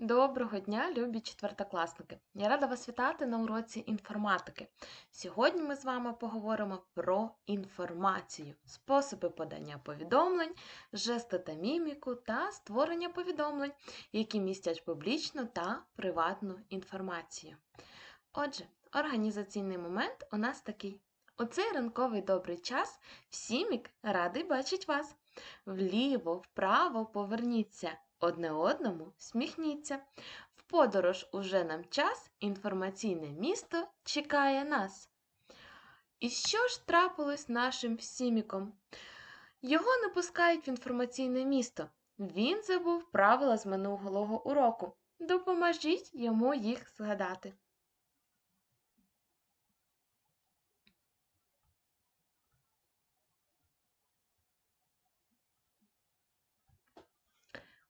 Доброго дня, любі четвертокласники! Я рада вас вітати на уроці інформатики. Сьогодні ми з вами поговоримо про інформацію, способи подання повідомлень, жести та міміку та створення повідомлень, які містять публічну та приватну інформацію. Отже, організаційний момент у нас такий. У цей ранковий добрий час всімік радий бачить вас. Вліво, вправо поверніться. Одне одному сміхніться. В подорож уже нам час, інформаційне місто чекає нас. І що ж трапилось нашим сіміком? Його не пускають в інформаційне місто. Він забув правила з минулого уроку. Допоможіть йому їх згадати.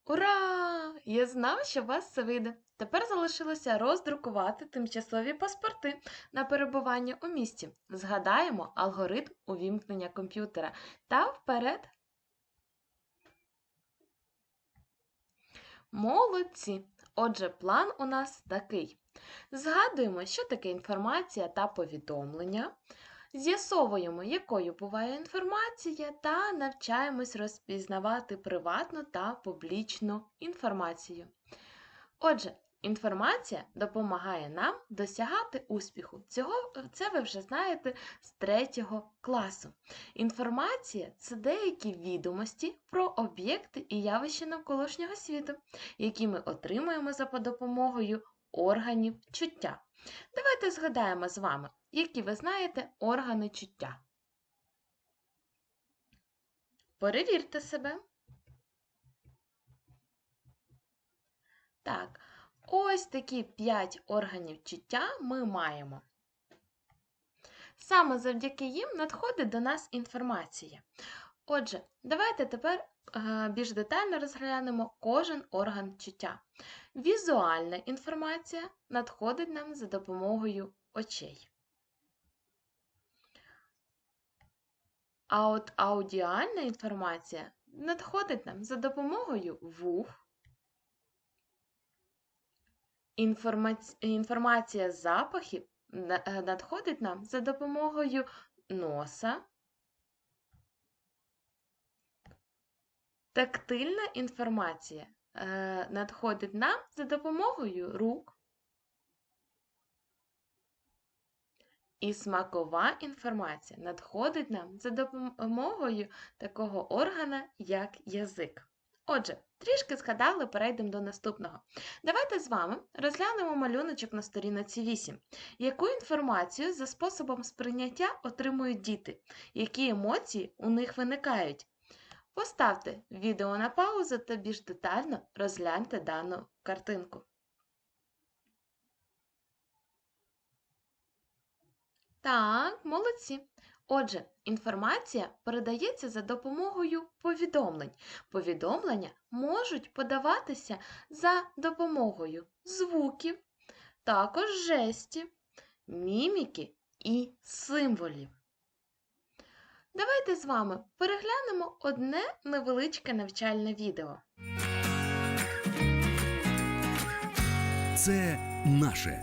Ура! Я знав, що вас це вийде. Тепер залишилося роздрукувати тимчасові паспорти на перебування у місті. Згадаємо алгоритм увімкнення комп'ютера та вперед. Молодці! Отже, план у нас такий. Згадуємо, що таке інформація та повідомлення. З'ясовуємо, якою буває інформація, та навчаємось розпізнавати приватну та публічну інформацію. Отже, інформація допомагає нам досягати успіху. Цього, це ви вже знаєте з третього класу. Інформація це деякі відомості про об'єкти і явища навколишнього світу, які ми отримуємо за допомогою органів чуття. Давайте згадаємо з вами, які ви знаєте органи чуття. Перевірте себе. Так, ось такі 5 органів чуття ми маємо. Саме завдяки їм надходить до нас інформація. Отже, давайте тепер більш детально розглянемо кожен орган чуття. Візуальна інформація надходить нам за допомогою очей. А от аудіальна інформація надходить нам за допомогою вух. Інформація запахів е, надходить нам за допомогою носа. Тактильна інформація е, надходить нам за допомогою рук. І смакова інформація надходить нам за допомогою такого органа, як язик. Отже, трішки згадали, перейдемо до наступного. Давайте з вами розглянемо малюночок на сторінці 8. Яку інформацію за способом сприйняття отримують діти? Які емоції у них виникають? Поставте відео на паузу та більш детально розгляньте дану картинку. Так, молодці. Отже, інформація передається за допомогою повідомлень. Повідомлення можуть подаватися за допомогою звуків, також жестів, міміки і символів. Давайте з вами переглянемо одне невеличке навчальне відео. Це наше.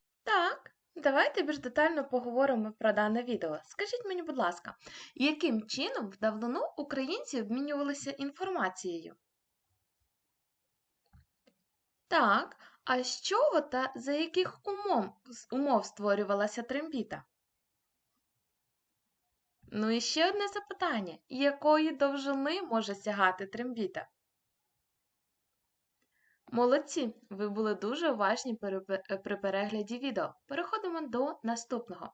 Давайте більш детально поговоримо про дане відео. Скажіть мені, будь ласка, яким чином в давнину українці обмінювалися інформацією? Так, а з чого та за яких умов, умов створювалася трембіта? Ну і ще одне запитання: якої довжини може сягати трембіта? Молодці! Ви були дуже уважні при перегляді відео. Переходимо до наступного.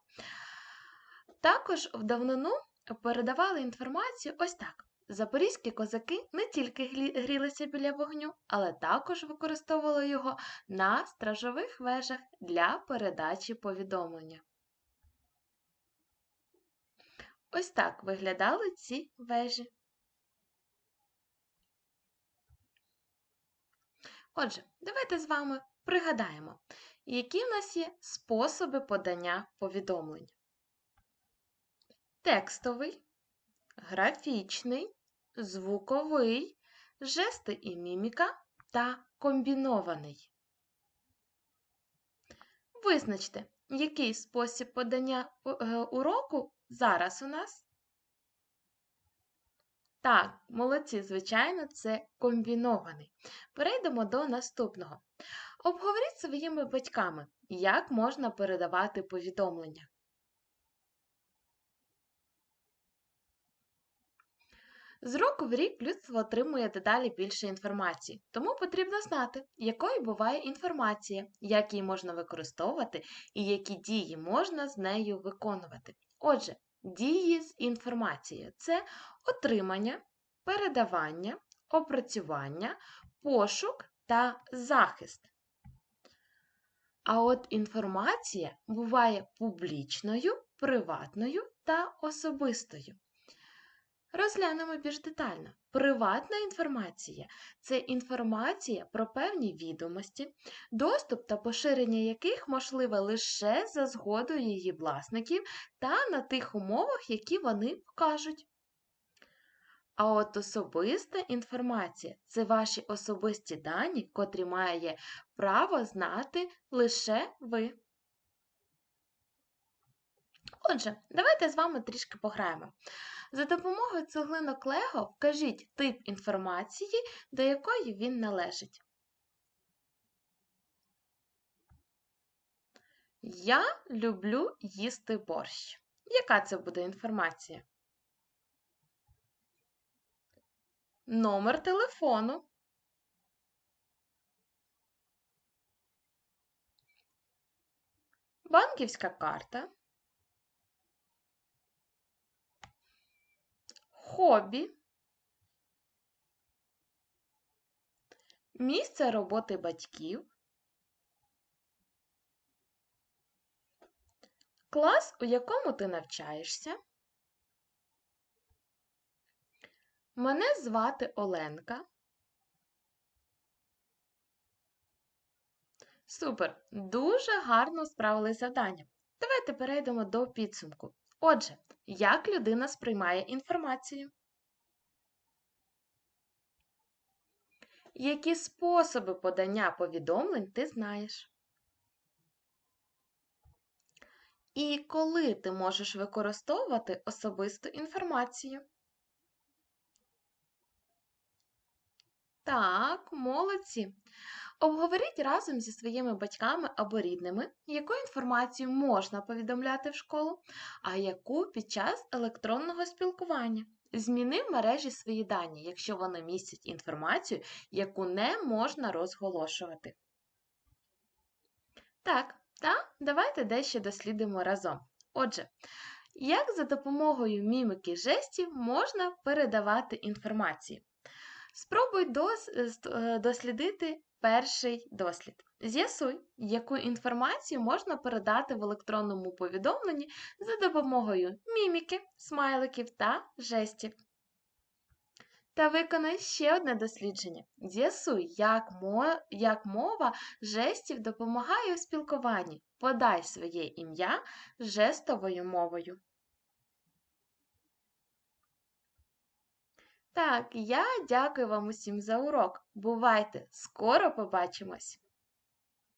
Також в давнину передавали інформацію ось так. Запорізькі козаки не тільки грілися біля вогню, але також використовували його на стражових вежах для передачі повідомлення. Ось так виглядали ці вежі. Отже, давайте з вами пригадаємо, які в нас є способи подання повідомлень. Текстовий, графічний, звуковий, жести і міміка та комбінований. Визначте, який спосіб подання е, уроку зараз у нас. Так, молодці, звичайно, це комбінований. Перейдемо до наступного. Обговоріть своїми батьками, як можна передавати повідомлення. З року в рік людство отримує дедалі більше інформації, тому потрібно знати, якою буває інформація, як її можна використовувати і які дії можна з нею виконувати. Отже, дії з інформацією це отримання, передавання, опрацювання, пошук та захист. А от інформація буває публічною, приватною та особистою. Розглянемо більш детально. Приватна інформація це інформація про певні відомості, доступ та поширення яких можливе лише за згодою її власників та на тих умовах, які вони вкажуть. А от особиста інформація це ваші особисті дані, котрі має право знати лише ви. Отже, давайте з вами трішки пограємо. За допомогою цеглинок Лего вкажіть тип інформації, до якої він належить. Я люблю їсти борщ. Яка це буде інформація? Номер телефону. Банківська карта. Хобі. Місце роботи батьків. Клас, у якому ти навчаєшся. Мене звати Оленка. Супер! Дуже гарно справились з завданням. Давайте перейдемо до підсумку. Отже, як людина сприймає інформацію? Які способи подання повідомлень ти знаєш? І коли ти можеш використовувати особисту інформацію? Так, молодці. Обговоріть разом зі своїми батьками або рідними, яку інформацію можна повідомляти в школу, а яку під час електронного спілкування. Зміни в мережі свої дані, якщо вони містять інформацію, яку не можна розголошувати. Так, та давайте дещо дослідимо разом. Отже, як за допомогою мімики жестів можна передавати інформацію? Спробуй е, дослідити перший дослід. З'ясуй, яку інформацію можна передати в електронному повідомленні за допомогою міміки, смайликів та жестів. Та виконай ще одне дослідження. З'ясуй, як, як мова жестів допомагає у спілкуванні. Подай своє ім'я жестовою мовою. Так, я дякую вам усім за урок. Бувайте! Скоро побачимось!